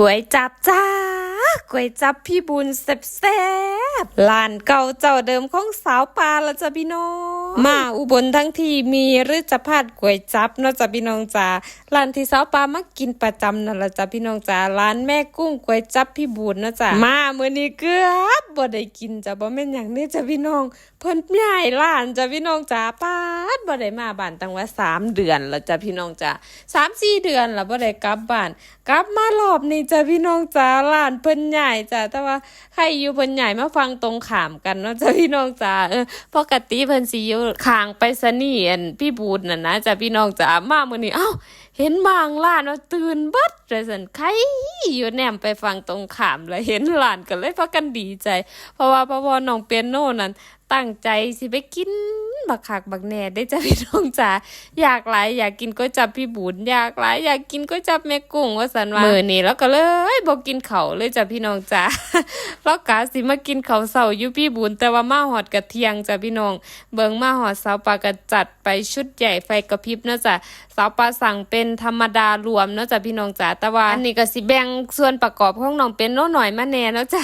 ก๋วยจับจ้าก๋วยจับพี่บุญแซ่บ ๆร้านเก่าเจ้าเดิมของสาวปลาละจ้ะพี่น้อง มาอุบลทั้งทีมีหรือจะพาดก๋วยจับเนาะจ้ะพี่น้องจ้าร้านที่สาวปลามากินประจำนั่นละจ้ะพี่น้องจ้าร้านแม่กุ้งก๋วยจับพี่บุญเนาะจ้ะมาเมื้อนี้เกือบบ่ได้กินจ้ะบ่แม่นหยังนี่จ้ะพี่น้อง เพิ่นใหญ่ร้านจ้ะพี่น้องจ้าปาดบ่ได้มาบ้านตั้งว่าสามเดือนล้วจ้ะพี่น้องจ้าสามสี่เดือนล้วบ่ได้กลับบ้าน กลับมารอบนี้จ้ะพี่น้องจ้าร้านเพิ่นใหญ่จ้ะแต่ว่าใครอยู่เพิ่นใหญ่มาฟังตรงขามกันเนาะจ้ะพี่น้องจ้าเออปกติเพิ่นสิอยู่ข้างไปสนีย์อันพี่บูดน่ะนะจ้ะพี่น้องจ้ามามื้อนี้เอ้าเห็นบางร้านว่าตื่นบัดเลยสันใครอยู่แนมไปฟังตรงขามแล้วเห็นหลานก็เลยพากันดีใจ เพราะว่าพ่อพ่อน้องเปียโนนั้น ตั้งใจสิไปกินบักคักบักแหน่ได้จ้ะพี่น้องจ๋าอยากหลายอยากกินก๋วยจับพี่บุญอยากหลายอยากกินก๋วยจับแม่กุ้งว่าสันว่ามื้อนี้แล้วก็เลยบ่กินเขาเลยจ้ะพี่น้องจ๋าแล้วกะสิมากินเขาเสาอยู่พี่บุญแต่ว่ามาหอดกระเทียงจ้ะพี่น้อง เบิงมาหอดสาวปลากระจัดไปชุดใหญ่ไฟกระพริบเนาะจ้ะสาวปลาสั่งเป็นธรรมดารวมเนาะจ้ะพี่น้องจ๋าแต่ว่าอันนี้ก็สิแบ่งส่วนประกอบของน้องเป็นโน้หน่อยมาแน่เนาะจ้ะ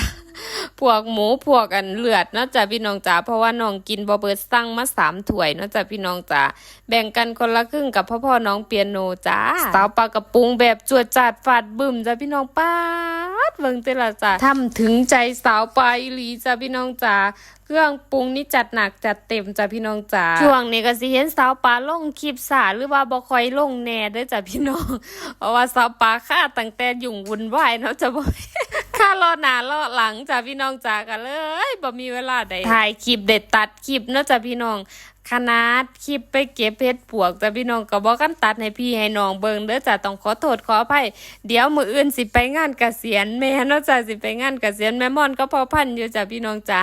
พวกหมูพวกอันเลือดเนาะจ้ะพี่น้องจ๋าเพราะว่าน้องกินบอเบิร์ตสั่งมาสามถ้วยเนาะจ้ะพี่น้องจ๋าแบ่งกันคนละครึ่งกับพ่อพ่อน้องเปียโนจ้าสาวปลากระปุงแบบจวดจัดฟาดบึ้มจ้ะพี่น้องป้าดเบิ่งเตละจ้ะทำถึงใจสาวปลาอีหลีจ้ะพี่น้องจ๋าเครื่องปรุงนี่จัดหนักจัดเต็มจ้ะพี่น้องจ๋าช่วงนี้ก็สิเห็นสาวปลาลงคลิปสาหรือว่าบ่ค่อยลงแน่เด้อจ้ะพี่น้อง เพราะว่าสาวปลาค่าตั้งแต่ยุ่งวุ่นวายเนาะจะบ่ ค่ารอหนารอหลังจ้ะพี่น้องจ๋ากันเลยบ่มีเวลาได้ถ่ายคลิปได้ตัดคลิปเนาะจ้ะพี่น้องขนาดคลิปไปเก็บเพชรปวกจ้ะพี่น้องก็บอกกันตัดให้พี่ให้น้องเบิ่งเด้อจ้ะต้องขอโทษขออภัยเดี๋ยวมืออื่นสิไปงานเกษียณแม่เนาะจ้ะสิไปงานเกษียณแม่ม่อนก็พอพันอยู่จ้ะพี่น้องจ้ะ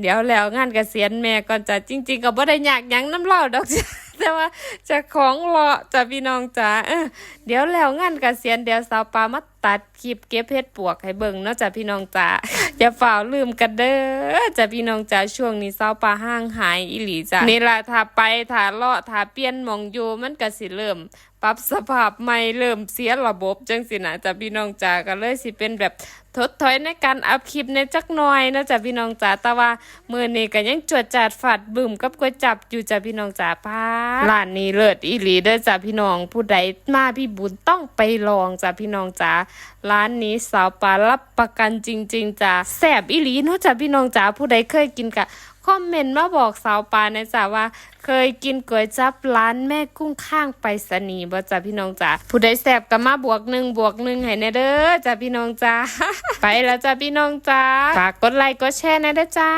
เดี๋ยวแล้วงานเกษียณแม่ก่อนจ้ะจริง ๆ ก็บ่ได้อยากยังน้ำเล่าดอกจ้ะแต่ว่าจะของเลาะจ้ะพี่น้องจ้ะเออเดี๋ยวแล้วงานเกษียณเดี๋ยวสาวปามา ตัดคลิปเก็บเพชรปวกให้เบิ่งเนาะจ้ะพี่น้องจ้ะอย่าฝ่าลืมกันเด้อจ้ะพี่น้องจ้ะช่วงนี้สาปลาห้างหายอีหลีจ้ะนี่ล่ะถ้าไปถ้าเลาะถ้าเปลี่ยนมองอยู่มันก็สิเริ่มปรับสภาพใหม่เริ่มเสียระบบจังสินะจ้ะพี่น้องจ๋าก็เลยสิเป็นแบบทดถอยในการอัพคลิปในจักหน่อยนะจ้ะพี่น้องจ๋าแต่ว่ามื้อนี้ก็ยังจวดจาดฝาดบึ้มกับก๋วยจับอยู่จ้ะพี่น้องจ๋าพาร้านนี้เลิศอีหลีเด้อจ้ะพี่น้องผู้ใดมาพี่บุญต้องไปลองจ้ะพี่น้องจ๋าร้านนี้สาวปลารับประกันจริง ๆจ้ะแซบอีหลีนาะจ้ะพี่น้องจ๋าผู้ใดเคยกินกะคอมเมนต์มาบอกสาวปลานะจ๊ะว่า เคยกินก๋วยจับร้านแม่กุ้งข้างไปสนีบ่จ้ะพี่น้องจ๋าผู้ใดแสบก็มาบวกหนึ่งบวกหนึ่งให้แน่เด้อจ้ะพี่น้องจ๋าไปแล้วจ้ะพี่น้องจ๋าฝากกดไลค์กดแชร์แน่เด้อจ้า